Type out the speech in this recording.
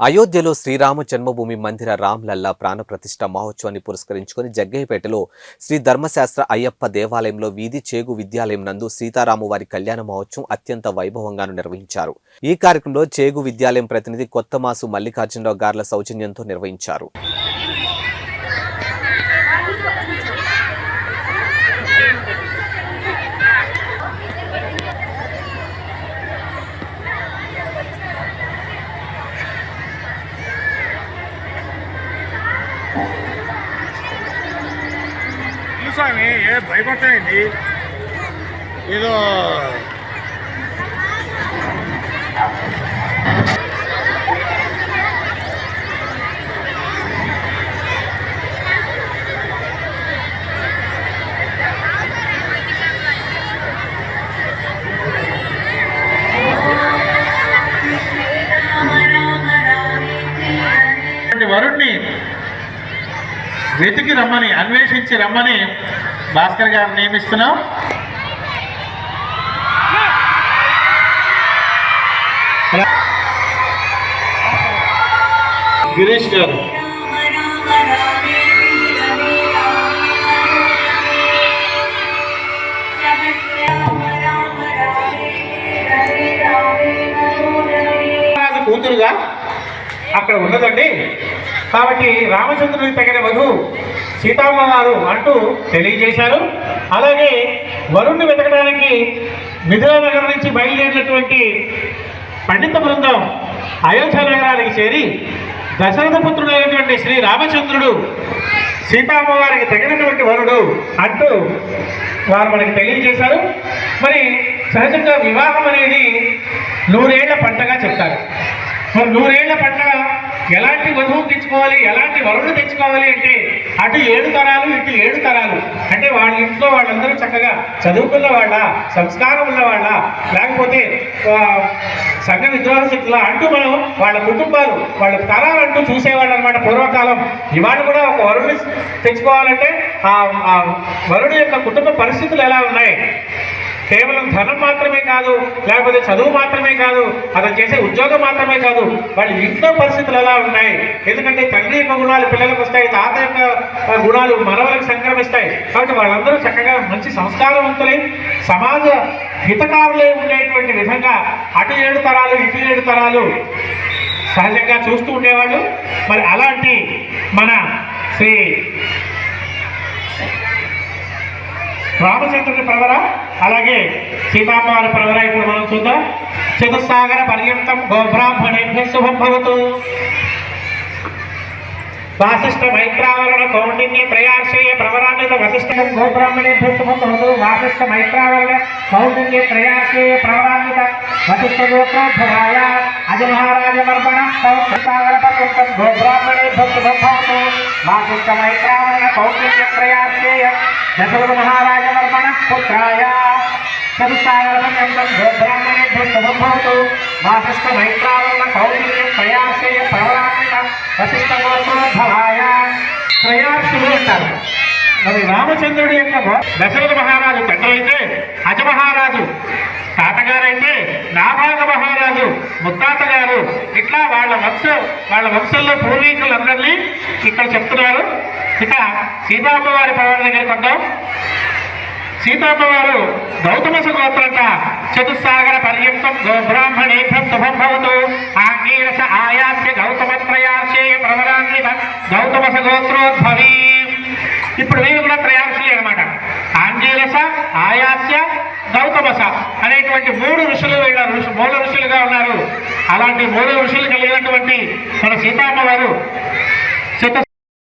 అయోధ్యలో శ్రీరామ జన్మభూమి మందిర రామ్లల్లా ప్రాణప్రతిష్ఠ మహోత్సవాన్ని పురస్కరించుకొని జగ్గయ్యపేటలో శ్రీ ధర్మశాస్త్ర అయ్యప్ప దేవాలయంలో వీధి చేగు విద్యాలయం నందు సీతారాము వారి కళ్యాణ మహోత్సవం అత్యంత వైభవంగాను నిర్వహించారు. ఈ కార్యక్రమంలో చేగు విద్యాలయం ప్రతినిధి కొత్తమాసు మల్లికార్జునరావు గార్ల సౌజన్యంతో నిర్వహించారు. స్వామి ఏ భయపడతాయండి? ఏదో వెతికి రమ్మని అన్వేషించి రమ్మని భాస్కర్ గారు నియమిస్తున్నాం గిరీష్ గారు కూతురుగా అక్కడ ఉన్నదండి. కాబట్టి రామచంద్రుడికి తగిన వధువు సీతమ్మ వారు అంటూ తెలియజేశారు. అలాగే వరుణ్ణి వెతకడానికి మిథులా నగరం నుంచి బయలుదేరినటువంటి పండిత బృందం అయోధ్య నగరానికి చేరి దశరథ పుత్రుడైనటువంటి శ్రీ రామచంద్రుడు సీతామ్మవారికి తగినటువంటి వరుడు అంటూ వారు మనకి తెలియజేశారు. మరి సహజంగా వివాహం అనేది నూరేళ్ళ పంటగా చెప్తారు. మరి నూరేళ్ళ పంట ఎలాంటి వధువు తెచ్చుకోవాలి ఎలాంటి వరుడు తెచ్చుకోవాలి అంటే అటు ఏడు తరాలు ఇటు ఏడు తరాలు. అంటే వాళ్ళ ఇంట్లో వాళ్ళందరూ చక్కగా చదువుకున్న వాళ్ళ సంస్కారం ఉన్నవాళ్ళ లేకపోతే సంఘ సంఘ విద్వాంసుల అంటూ మనం వాళ్ళ కుటుంబాలు వాళ్ళ తరాలు అంటూ చూసేవాళ్ళు అనమాట పూర్వకాలం. ఇవాళ కూడా ఒక వరుడిని తెచ్చుకోవాలంటే ఆ వరుడు యొక్క కుటుంబ పరిస్థితులు ఎలా ఉన్నాయి? కేవలం ధనం మాత్రమే కాదు లేకపోతే చదువు మాత్రమే కాదు అతను చేసే ఉద్యోగం మాత్రమే కాదు వాళ్ళ ఇంట్లో పరిస్థితులు ఎలా ఉన్నాయి? ఎందుకంటే తండ్రి యొక్క గుణాలు పిల్లలకు వస్తాయి తాత యొక్క గుణాలు మనవలకు సంక్రమిస్తాయి. కాబట్టి వాళ్ళందరూ చక్కగా మంచి సంస్కారవంతులై సమాజ హితకారులై ఉండేటువంటి విధంగా అటు ఏడు తరాలు ఇటు ఏడు తరాలు సహజంగా చూస్తూ ఉండేవాళ్ళు. మరి అలాంటి మన శ్రీ రామచంద్రుని ప్రవర అలాగే సీతామ్మవారి ప్రవర ఇప్పుడు మనం చూద్దాం. చతుస్సాగర పర్యంతం గోబ్రాహ్మణేభ్య శుభం భవతు. వాసిష్ఠ మైత్రావరణ కౌండిన్య ప్రయాశయ ప్రవరాన్విత వశిష్ఠ గోబ్రాహ్మణేభ్య శుభం భవతు. వాసిష్ఠ మైత్రావరణ కౌండిన్య ప్రయాశయ ప్రవరాన్విత వశిష్ఠ గోత్రోద్భవాయ. అజమహారాజ మర్మణ సౌసాగర పర్యంతం గోబ్రాహ్మణేభ్య శుభం భవతు వాసిష్ఠ మైత్రావరణ కౌండిన్య త్రయార్షేయ దశరథ మహారాజ మర్మణ పుత్రాయ చతుస్సాగరపర్యంతం గోబ్రాహ్మణేభ్య శుభం భవతు మరి రామచంద్రుడి యొక్క దశరథ మహారాజు తండ్రి అయితే మహారాజు తాతగారైతే నాభాగ మహారాజు ముత్తాతగారు ఇట్లా వాళ్ళ వంశ వాళ్ళ వంశంలో పూర్వీకులందరినీ ఇక్కడ చెప్తున్నారు. ఇక సీతామ్మ వారి ప్రవరణ దగ్గరికి వద్దాం. గౌతమ సుగోత్రంట చతుస్సాగర పర్యంతం గోబ్రాహ్మణేభ్య శుభం భవతు. ఆంగీరస ఆయాస్య గౌతమత్రయాశే ప్రవరాన్విత గౌతమ గోత్రోద్భవీ ఇప్పుడు వీరు కూడా త్రయార్షులే అనమాట ఆంగీరస ఆయాస్య గౌతమస అనేటువంటి మూడు ఋషులు వీళ్ళ ఋషు మూల ఋషులుగా ఉన్నారు. అలాంటి మూడు ఋషులు కలిగినటువంటి మన సీతామ్మ వారు.